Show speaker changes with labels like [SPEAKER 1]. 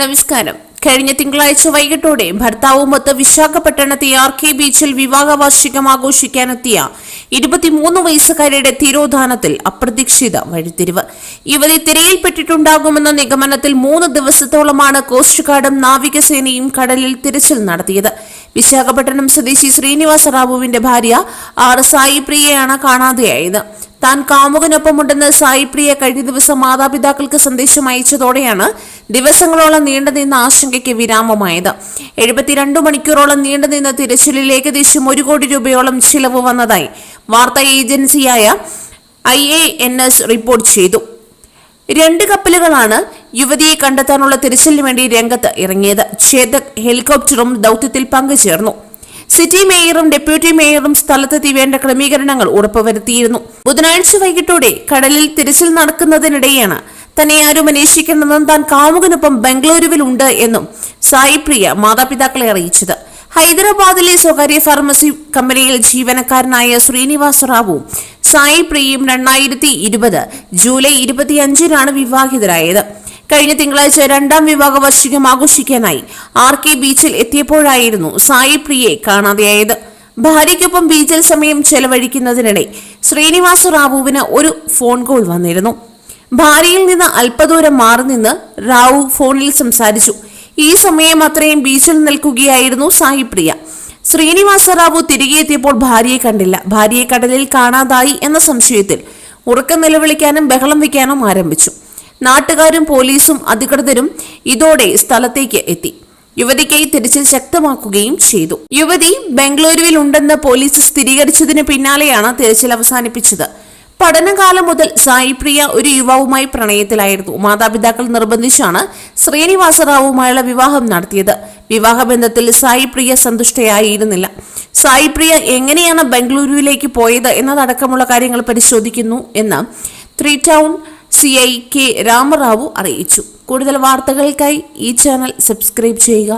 [SPEAKER 1] നമസ്കാരം. കഴിഞ്ഞ തിങ്കളാഴ്ച വൈകിട്ടോടെ ഭർത്താവുമൊത്ത് വിശാഖപട്ടണത്തെ ആർ കെ ബീച്ചിൽ വിവാഹ വാർഷികം ആഘോഷിക്കാനെത്തിയ ഇരുപത്തിമൂന്ന് വയസ്സുകാരിയുടെ തിരോധാനത്തിൽ അപ്രതീക്ഷിത വഴിത്തിരിവ്. ഇവരെ തിരയിൽപ്പെട്ടിട്ടുണ്ടാകുമെന്ന നിഗമനത്തിൽ മൂന്ന് ദിവസത്തോളമാണ് കോസ്റ്റ് ഗാർഡും നാവികസേനയും കടലിൽ തിരച്ചിൽ നടത്തിയത്. വിശാഖപട്ടണം സ്വദേശി ശ്രീനിവാസ റാവുവിന്റെ ഭാര്യ ആർ സായി പ്രിയയാണ് കാണാതെയായത്. താൻ കാമുകനൊപ്പമുണ്ടെന്ന് സായിപ്രിയ കഴിഞ്ഞ ദിവസം മാതാപിതാക്കൾക്ക് സന്ദേശം അയച്ചതോടെയാണ് ദിവസങ്ങളോളം നീണ്ടുനിന്ന ആശങ്കയ്ക്ക് വിരാമമായത്. എഴുപത്തിരണ്ട് മണിക്കൂറോളം നീണ്ടുനിന്ന തിരച്ചിലിൽ ഏകദേശം ഒരു കോടി രൂപയോളം ചിലവ് വന്നതായി വാർത്താ ഏജൻസിയായ I A N S report ചെയ്തു. രണ്ട് കപ്പലുകളാണ് യുവതിയെ കണ്ടെത്താനുള്ള തിരച്ചിലിന് വേണ്ടി രംഗത്ത് ഇറങ്ങിയത്. ചേതക് ഹെലികോപ്റ്ററും ദൌത്യത്തിൽ പങ്കുചേർന്നു. സിറ്റി മേയറും ഡെപ്യൂട്ടി മേയറും സ്ഥലത്തെത്തി വേണ്ട ക്രമീകരണങ്ങൾ ഉറപ്പുവരുത്തിയിരുന്നു. ബുധനാഴ്ച വൈകിട്ടോടെ കടലിൽ തിരച്ചിൽ നടക്കുന്നതിനിടെയാണ് തന്നെ ആരും അന്വേഷിക്കണമെന്നും താൻ കാമുകനൊപ്പം ബംഗളൂരുവിൽ ഉണ്ട് എന്നും സായി പ്രിയ മാതാപിതാക്കളെ അറിയിച്ചത്. ഹൈദരാബാദിലെ സ്വകാര്യ ഫാർമസി കമ്പനിയിൽ ജീവനക്കാരനായ ശ്രീനിവാസ റാവുവും സായി പ്രിയയും രണ്ടായിരത്തി ഇരുപത് ജൂലൈ ഇരുപത്തിയഞ്ചിനാണ് വിവാഹിതരായത്. കഴിഞ്ഞ തിങ്കളാഴ്ച രണ്ടാം വിവാഹ വാർഷികം ആഘോഷിക്കാനായി ആർ കെ ബീച്ചിൽ എത്തിയപ്പോഴായിരുന്നു സായി പ്രിയെ കാണാതെയായത്. ഭാര്യയ്ക്കൊപ്പം ബീച്ചിൽ സമയം ചെലവഴിക്കുന്നതിനിടെ ശ്രീനിവാസ് റാവുവിന് ഒരു ഫോൺ കോൾ വന്നിരുന്നു. ഭാര്യയിൽ നിന്ന് അല്പദൂരം മാറി നിന്ന് റാവു ഫോണിൽ സംസാരിച്ചു. ഈ സമയം അത്രയും ബീച്ചിൽ നിൽക്കുകയായിരുന്നു സായി പ്രിയ. ശ്രീനിവാസ റാവു തിരികെ എത്തിയപ്പോൾ ഭാര്യയെ കണ്ടില്ല. ഭാര്യയെ കടലിൽ കാണാതായി എന്ന സംശയത്തിൽ ഉറക്കം നിലവിളിക്കാനും ബഹളം വയ്ക്കാനും ആരംഭിച്ചു. നാട്ടുകാരും പോലീസും അധികൃതരും ഇതോടെ സ്ഥലത്തേക്ക് എത്തി. യുവതിക്ക് തിരച്ചിൽ ശക്തമാക്കുകയും ചെയ്തു. യുവതി ബംഗളൂരുവിൽ ഉണ്ടെന്ന് പോലീസ് സ്ഥിരീകരിച്ചതിന് പിന്നാലെയാണ് തിരച്ചിൽ അവസാനിപ്പിച്ചത്. പഠനകാലം മുതൽ സായിപ്രിയ ഒരു യുവാവുമായി പ്രണയത്തിലായിരുന്നു. മാതാപിതാക്കൾ നിർബന്ധിച്ചാണ് ശ്രീനിവാസറാവുമായുള്ള വിവാഹം നടത്തിയത്. വിവാഹബന്ധത്തിൽ സായിപ്രിയ സന്തുഷ്ടയായിരുന്നില്ല. സായിപ്രിയ എങ്ങനെയാണ് ബംഗളൂരുവിലേക്ക് പോയത് എന്നതടക്കമുള്ള കാര്യങ്ങൾ പരിശോധിക്കുന്നു എന്ന് three town C I K Ramarao അറിയിച്ചു. കൂടുതൽ വാർത്തകൾക്കായി ഈ ചാനൽ സബ്സ്ക്രൈബ് ചെയ്യുക.